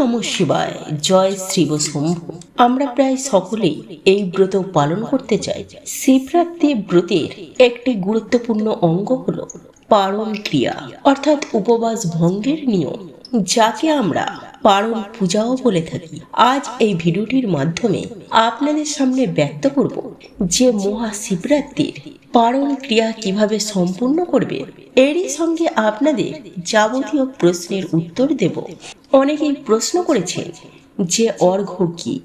নম শিবায়। জয় শ্রীব শম্ভু আমরা প্রায় সকলেই এই ব্রত পালন করতে চাই। শিবরাত্রি ব্রতের একটি গুরুত্বপূর্ণ অঙ্গ হল পারণ ক্রিয়া, অর্থাৎ উপবাস ভঙ্গের নিয়ম, যাকে আমরা পারণ পূজাও বলে থাকি। আজ এই ভিডিওটির মাধ্যমে আপনাদের সামনে ব্যক্ত করব যে মহা শিবরাত্রির পারণ ক্রিয়া কীভাবে সম্পূর্ণ করবে, এরই সঙ্গে আপনাদের যাবতীয় প্রশ্নের উত্তর দেব। অনেকেই প্রশ্ন করেছেন যে অর্ঘ্য কি?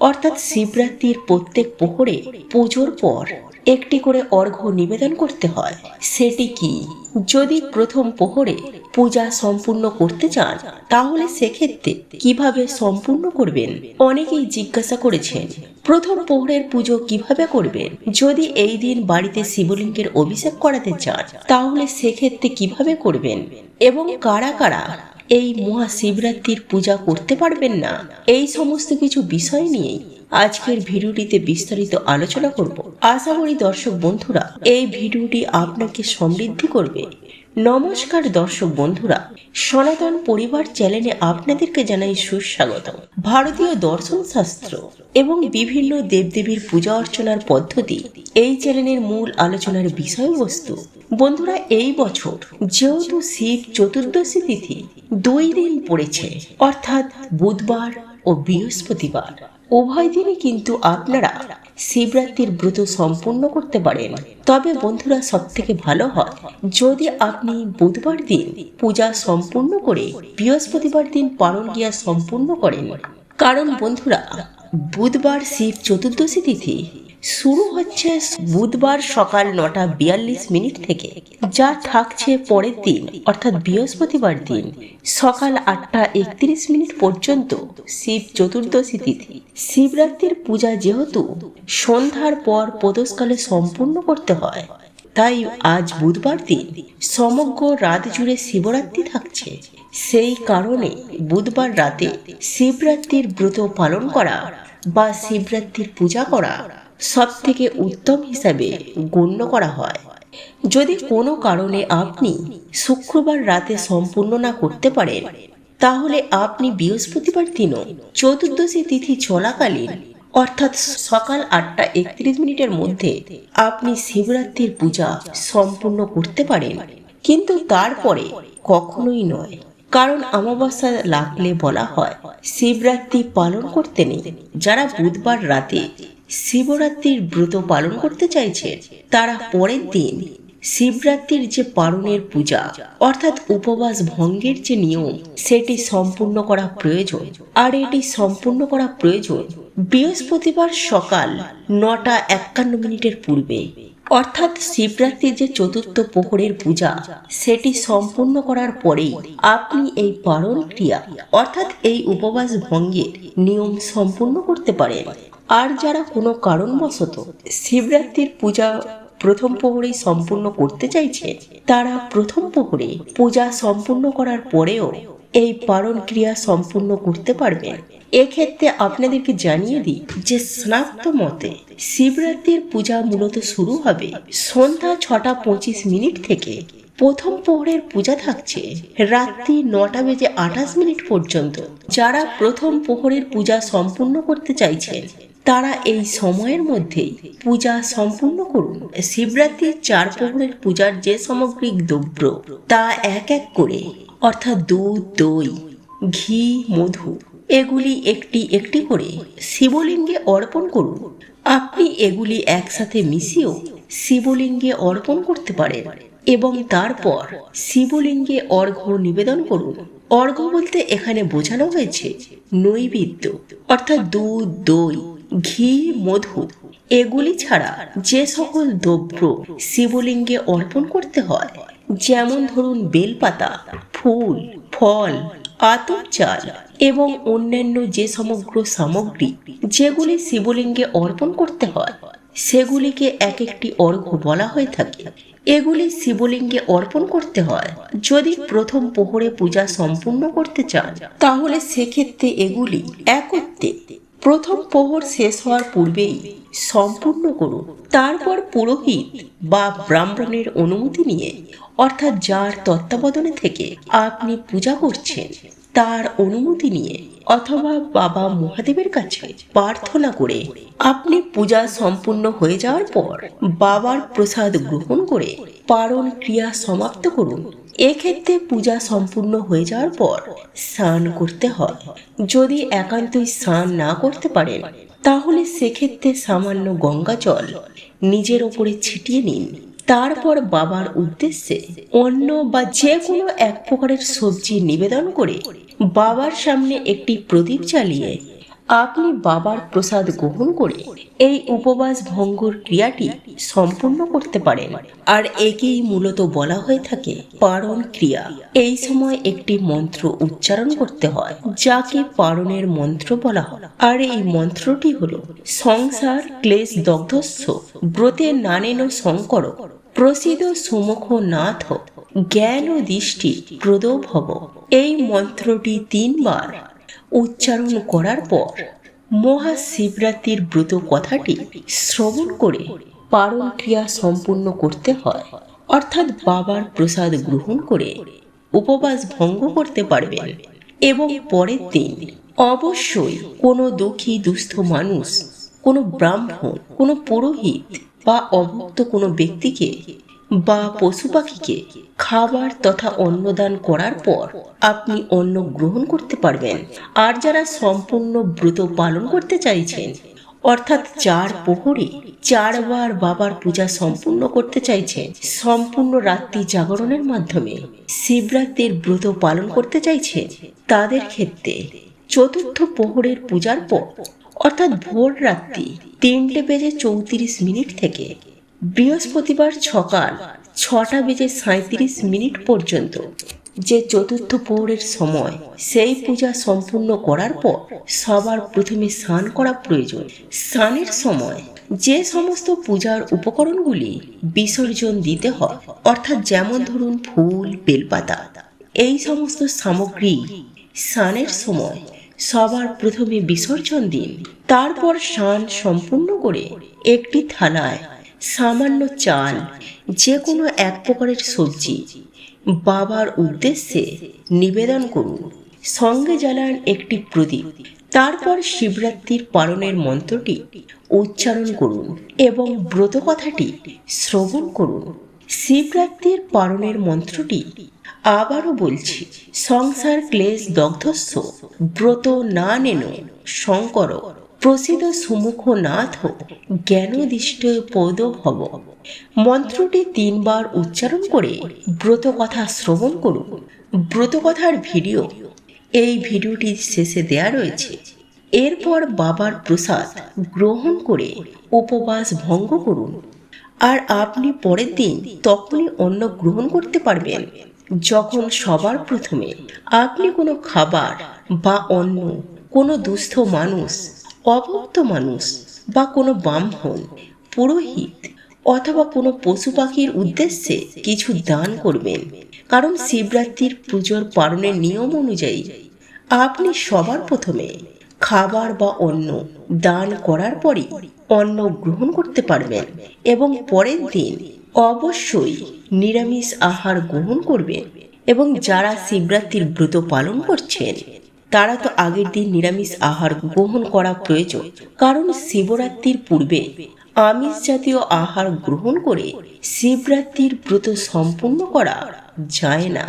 অর্থাৎ শিবরাত্রির প্রত্যেক প্রহরে পুজোর পর একটি করে অর্ঘ্য নিবেদন করতে হয়। সেটি কি? যদি প্রথম প্রহরে পূজা সম্পূর্ণ করতে চান, তাহলে সেক্ষেত্রে কীভাবে সম্পূর্ণ করবেন? অনেকেই জিজ্ঞাসা করেছেন, প্রথম পোহরের পুজো কীভাবে করবেন? যদি এই দিন বাড়িতে শিবলিঙ্গের অভিষেক করাতে চান, তাহলে সেক্ষেত্রে কীভাবে করবেন? এবং কারা কারা এই মহাশিবরাত্রির পূজা করতে পারবেন না। এই সমস্ত কিছু বিষয় নিয়েই আজকের ভিডিওটিতে বিস্তারিত আলোচনা করব। আশা করি দর্শক বন্ধুরা, এই ভিডিওটি আপনাকে সমৃদ্ধি করবে। নমস্কার দর্শক বন্ধুরা, সনাতন পরিবার চ্যানেলে আপনাদেরকে জানাই সুস্বাগত ভারতীয় দর্শন শাস্ত্র এবং বিভিন্ন দেবদেবীর পূজা অর্চনার পদ্ধতি, এই চ্যানেলের মূল আলোচনার বিষয়বস্তু। বন্ধুরা, এই বছর যেহেতু শিব চতুর্দশী তিথি, দুই দিন পড়েছে, অর্থাৎ বুধবার ও বৃহস্পতিবার। উভয় দিনই কিন্তু আপনারা শিবরাত্রির ব্রত সম্পূর্ণ করতে পারেন। তবে বন্ধুরা সব থেকে ভালো হয়, যদি আপনি বুধবার দিন পূজা সম্পূর্ণ করে বৃহস্পতিবার দিন পালন গিয়া সম্পূর্ণ করেন। কারণ বন্ধুরা, বুধবার শিব চতুর্দশী তিথি শুরু হচ্ছে বুধবার সকাল নটা বিয়াল্লিশ মিনিট থেকে, যা থাকছে পরের দিন, অর্থাৎ বৃহস্পতিবার দিন, সকাল আটটা একত্রিশ মিনিট পর্যন্ত শিব চতুর্দশী তিথি। শিবরাত্রির পূজা যেহেতু, সন্ধ্যার পর প্রদোষকালে সম্পূর্ণ করতে হয়। তাই আজ বুধবার দিন সমগ্র রাত জুড়ে শিবরাত্রি থাকছে। সেই কারণে বুধবার রাতে শিবরাত্রির ব্রত পালন করা বা শিবরাত্রির পূজা করা সব থেকে উত্তম হিসাবে গণ্য করা হয়। যদি কোনো কারণে আপনি শুক্রবার রাতে সম্পূর্ণ না করতে পারেন, তাহলে আপনি বৃহস্পতিবার দিনও চতুর্দশী তিথি চলাকালীন, অর্থাৎ সকাল আটটা একত্রিশ মিনিটের মধ্যে আপনি শিবরাত্রির পূজা সম্পূর্ণ করতে পারেন। কিন্তু তারপরে কখনোই নয়, কারণ অমাবস্যা লাগলে বলা হয়, শিবরাত্রি পালন করতে নেই। যারা বুধবার রাতে শিবরাত্রির ব্রত পালন করতে চাইছে। তারা পরের দিন শিবরাত্রির যে পালনের পূজা, অর্থাৎ উপবাস ভঙ্গের যে নিয়ম, সেটি সম্পূর্ণ করা প্রয়োজন। আর এটি সম্পূর্ণ করা প্রয়োজন বৃহস্পতিবার সকাল নটা একান্ন মিনিটের পূর্বে। অর্থাৎ শিবরাত্রির যে চতুর্থ প্রহরের পূজা, সেটি সম্পূর্ণ করার পরেই আপনি এই পালন ক্রিয়া, অর্থাৎ এই উপবাস ভঙ্গের নিয়ম সম্পূর্ণ করতে পারেন। আর যারা কোনো কারণবশত শিবরাত্রির পূজা প্রথম প্রহরেই সম্পূর্ণ করতে চাইছে, তারা প্রথম প্রহরে পূজা সম্পূর্ণ করার পরেও এই পালন ক্রিয়া সম্পূর্ণ করতে পারবেন এক্ষেত্রে আপনাদেরকে জানিয়ে দিই যে স্নাক্ত মতে শিবরাত্রির পূজা মূলত শুরু হবে সন্ধ্যা ছটা পঁচিশ মিনিট থেকে। প্রথম প্রহরের পূজা থাকছে রাত্রি নটা বেজে আঠাশ মিনিট পর্যন্ত। যারা প্রথম প্রহরের পূজা সম্পূর্ণ করতে চাইছেন তারা এই সময়ের মধ্যেই পূজা সম্পূর্ণ করুন। শিবরাত্রির চার প্রহরের পূজার যে সামগ্রিক দ্রব্য, তা এক এক করে, অর্থাৎ দুধ, দই, ঘি, মধু, এগুলি একটি একটি করে শিবলিঙ্গে অর্পণ করুন। আপনি এগুলি একসাথে মিশিয়েও শিবলিঙ্গে অর্পণ করতে পারেন এবং তারপর শিবলিঙ্গে অর্ঘ্য নিবেদন করুন। অর্ঘ্য বলতে এখানে বোঝানো হয়েছে নৈবেদ্য, অর্থাৎ দুধ, দই ঘি, মধু, এগুলি ছাড়া যে সকল দ্রব্য শিবলিঙ্গে অর্পণ করতে হয়, যেমন ধরুন বেলপাতা, ফুল, ফল, আতপ চাল এবং অন্যান্য যে সমগ্র সামগ্রী যেগুলি শিবলিঙ্গে অর্পণ করতে হয়, সেগুলিকে এক একটি অর্ঘ্য বলা হয়ে থাকে। এগুলি শিবলিঙ্গে অর্পণ করতে হয়। যদি প্রথম প্রহরে পূজা সম্পূর্ণ করতে চান, তাহলে সেক্ষেত্রে এগুলি একত্রে প্রথম প্রহর শেষ হওয়ার পূর্বেই সম্পূর্ণ করুন। তারপর পুরোহিত বা ব্রাহ্মণের অনুমতি নিয়ে, অর্থাৎ যার তত্ত্বাবধানে থেকে আপনি পূজা করছেন, তার অনুমতি নিয়ে অথবা বাবা মহাদেবের কাছে প্রার্থনা করে আপনি পূজা সম্পূর্ণ হয়ে যাওয়ার পর বাবার প্রসাদ গ্রহণ করে পারণ ক্রিয়া সমাপ্ত করুন। এক্ষেত্রে পূজা সম্পূর্ণ হয়ে যাওয়ার পর স্নান করতে হয়। যদি একান্তই স্নান না করতে পারেন, তাহলে সেক্ষেত্রে সামান্য গঙ্গা জল নিজের ওপরে ছিটিয়ে নিন। তারপর বাবার উদ্দেশ্যে অন্য বা যে কোনো এক প্রকারের সবজি নিবেদন করে বাবার সামনে একটি প্রদীপ জ্বালিয়ে আপনি বাবার প্রসাদ গ্রহণ করে এই উপবাস ভঙ্গর ক্রিয়াটি সম্পূর্ণ করতে পারেন। আর একেই মূলত বলা হয়ে থাকে পারণ ক্রিয়া। এই সময় একটি মন্ত্র উচ্চারণ করতে হয়, যাকে পারণের মন্ত্র বলা হয়। আর এই মন্ত্রটি হল, সংসার ক্লেশ দগ্ধস্য ব্রতে নানেন শঙ্কর, প্রসিদ্ধ সুমুখ নাথ, জ্ঞান ও দৃষ্টি প্রদ এই মন্ত্রটি তিনবার উচ্চারণ করার পর মহাশিবরাত্রির ব্রত কথাটি শ্রবণ করে পারণ ক্রিয়া সম্পূর্ণ করতে হয়। অর্থাৎ বাবার প্রসাদ গ্রহণ করে উপবাস ভঙ্গ করতে পারবেন এবং পরের দিন অবশ্যই কোনো দুঃখী, দুস্থ মানুষ, কোনো ব্রাহ্মণ, কোনো পুরোহিত বা অভুক্ত কোনো ব্যক্তিকে বা পশু পাখিকে খাবার তথা অন্নদান করার পর আপনি অন্ন গ্রহণ করতে পারবেন। আর যারা সম্পূর্ণ ব্রত পালন করতে চাইছেন, অর্থাৎ চার প্রহরে, চারবার বাবার পূজা সম্পূর্ণ করতে চাইছেন, সম্পূর্ণ রাত্রি জাগরণের মাধ্যমে শিবরাত্রির ব্রত পালন করতে চাইছেন, তাদের ক্ষেত্রে চতুর্থ প্রহরের পূজার পর, অর্থাৎ ভোর রাত্রি তিনটে বেজে চৌত্রিশ মিনিট থেকে বৃহস্পতিবার সকাল ছটা বেজে সাঁত্রিশ মিনিট পর্যন্ত যে চতুর্থ পৌরের সময় সেই পূজা সম্পূর্ণ করার পর সবার প্রথমে স্নান করা প্রয়োজন। স্নানের সময় যে সমস্ত পূজার উপকরণগুলি বিসর্জন দিতে হয়, অর্থাৎ যেমন ধরুন ফুল, বেলপাতা, এই সমস্ত সামগ্রী স্নানের সময় সবার প্রথমে বিসর্জন দিন। তারপর স্নান সম্পূর্ণ করে একটি থালায় সামান্য চাল যে কোনো এক প্রকারের সবজি। বাবার উদ্দেশ্যে নিবেদন করুন, সঙ্গে জ্বালান একটি প্রদীপ। তারপর শিবরাত্রির পালনের মন্ত্রটি উচ্চারণ করুন এবং ব্রত কথাটি শ্রবণ করুন। শিবরাত্রির পালনের মন্ত্রটি আবারও বলছি, সংসার ক্লেশ দগ্ধস্য ব্রত না নেন শঙ্কর। প্রসিদ্ধ সুমুখ নাথ জ্ঞানদিষ্ট পদ ভব মন্ত্রটি তিনবার উচ্চারণ করে ব্রত কথা শ্রবণ করুন। ব্রত কথার ভিডিও। এই ভিডিওটির শেষে দেয়া রয়েছে। এরপর বাবার প্রসাদ গ্রহণ করে উপবাস ভঙ্গ করুন। আর আপনি পরের দিন তখনই অন্ন গ্রহণ করতে পারবেন। যখন সবার প্রথমে আপনি কোনো খাবার বা অন্য কোনো দুস্থ মানুষ অভক্ত মানুষ বা কোনো ব্রাহ্মণ, পুরোহিত অথবা কোনো পশু পাখির উদ্দেশ্যে কিছু দান করবেন। কারণ শিবরাত্রির পুজোর পালনের নিয়ম অনুযায়ী আপনি সবার প্রথমে খাবার বা অন্ন দান করার পরই অন্ন গ্রহণ করতে পারবেন এবং পরের দিন অবশ্যই নিরামিষ আহার গ্রহণ করবেন এবং যারা শিবরাত্রির ব্রত পালন করছেন তারা তো আগের দিন নিরামিষ আহার গ্রহণ করা প্রয়োজন। কারণ শিবরাত্রির পূর্বে আমিষ জাতীয় আহার গ্রহণ করে শিবরাত্রির ব্রত সম্পূর্ণ করা যায় না।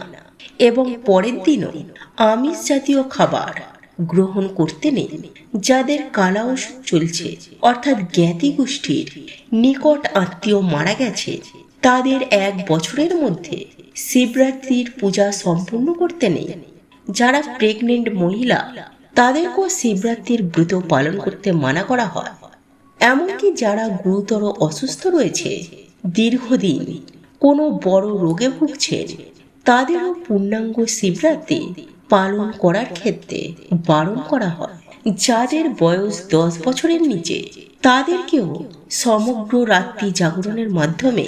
এবং পরের দিনও আমিষ জাতীয় খাবার গ্রহণ করতে নেই, যাদের কালা ওষুধ চলছে, অর্থাৎ জ্ঞাতি গোষ্ঠীর নিকট আত্মীয় মারা গেছে, তাদের এক বছরের মধ্যে শিবরাত্রির পূজা সম্পূর্ণ করতে নেই। যারা প্রেগনেন্ট মহিলা, তাদেরকেও শিবরাত্রির ব্রত পালন করতে মানা করা হয়। এমনকি যারা গুরুতর অসুস্থ রয়েছে, দীর্ঘদিন কোনো বড় রোগে ভুগছেন, তাদেরও পূর্ণাঙ্গ শিবরাত্রি পালন করার ক্ষেত্রে বারণ করা হয়। যাদের বয়স দশ বছরের নিচে, তাদেরকেও সমগ্র রাত্রি জাগরণের মাধ্যমে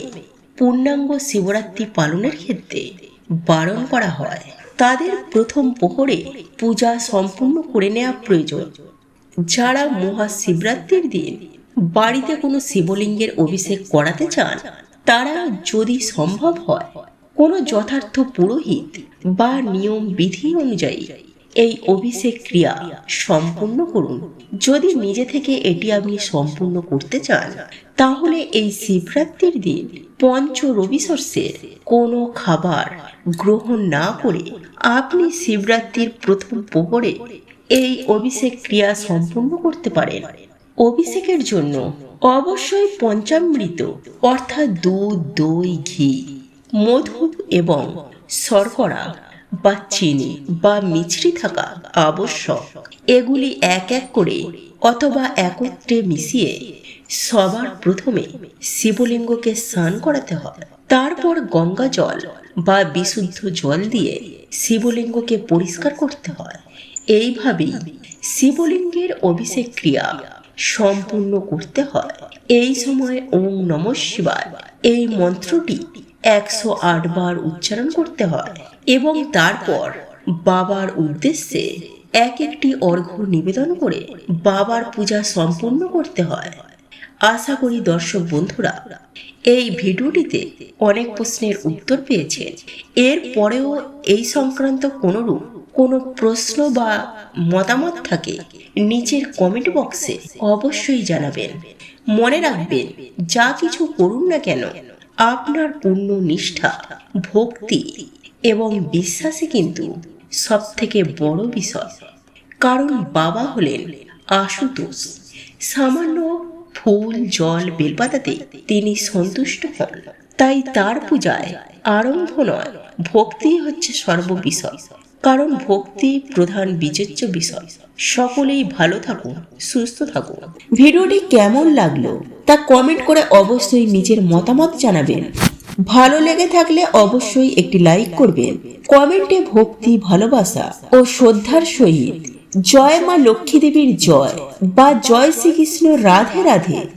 পূর্ণাঙ্গ শিবরাত্রি পালনের ক্ষেত্রে বারণ করা হয়। তাদের প্রথম প্রহরে পূজা সম্পূর্ণ করে নেওয়া প্রয়োজন। যারা মহাশিবরাত্রির দিন বাড়িতে কোনো শিবলিঙ্গের অভিষেক করাতে চান, তারা যদি সম্ভব হয়, কোনো যথার্থ পুরোহিত বা নিয়ম বিধি অনুযায়ী এই অভিষেক ক্রিয়া সম্পূর্ণ করুন। যদি নিজে থেকে এটি আপনি সম্পূর্ণ করতে চান, তাহলে এই শিবরাত্রির দিন পঞ্চ রবিশস্যের কোনো খাবার গ্রহণ না করে আপনি শিবরাত্রির প্রথম প্রহরে এই অভিষেক ক্রিয়া সম্পূর্ণ করতে পারেন। অভিষেকের জন্য অবশ্যই পঞ্চামৃত, অর্থাৎ দুধ, দই, ঘি, মধু এবং শর্করা বা চিনি বা মিছরি থাকা আবশ্যক। এগুলি এক এক করে অথবা একত্রে মিশিয়ে সবার প্রথমে শিবলিঙ্গকে স্নান করাতে হয়। তারপর গঙ্গা জল বা বিশুদ্ধ জল দিয়ে শিবলিঙ্গকে পরিষ্কার করতে হয়। এইভাবেই শিবলিঙ্গের অভিষেক ক্রিয়া সম্পূর্ণ করতে হয়। এই সময় ওম নম শিবায়। এই মন্ত্রটি একশো আট বার উচ্চারণ করতে হয়। এবং তারপর বাবার উদ্দেশ্যে এক একটি অর্ঘ্য নিবেদন করে বাবার পূজা সম্পূর্ণ করতে হয়। আশা করি দর্শক বন্ধুরা, এই ভিডিওটিতে অনেক প্রশ্নের উত্তর পেয়েছেন। এর পরেও এই সংক্রান্ত কোনোরূপ কোনো প্রশ্ন বা মতামত থাকে, নিচের কমেন্ট বক্সে অবশ্যই জানাবেন। মনে রাখবেন, যা কিছু করুন না কেন, আপনার পূর্ণ নিষ্ঠা, ভক্তি এবং বিশ্বাসে কিন্তু সব থেকে বড় বিষয়। কারণ বাবা হলেন আশুতোষ। সামান্য ফুল, জল, বেলপাতাতে তিনি সন্তুষ্ট হন। তাই তার পূজায় আরম্ভ নয়, ভক্তি হচ্ছে সর্ববিষয়। কারণ ভক্তি প্রধান বিচেচ্য বিষয়। সকলেই ভালো থাকুন, সুস্থ থাকুন। ভিডিওটি কেমন লাগল তা কমেন্ট করে অবশ্যই নিজের মতামত জানাবেন। ভালো লেগে থাকলে অবশ্যই একটি লাইক করবেন। কমেন্টে ভক্তি, ভালোবাসা ও শ্রদ্ধার সহিত। জয় মা লক্ষ্মী দেবীর জয় বা জয় শ্রীকৃষ্ণ রাধে রাধে।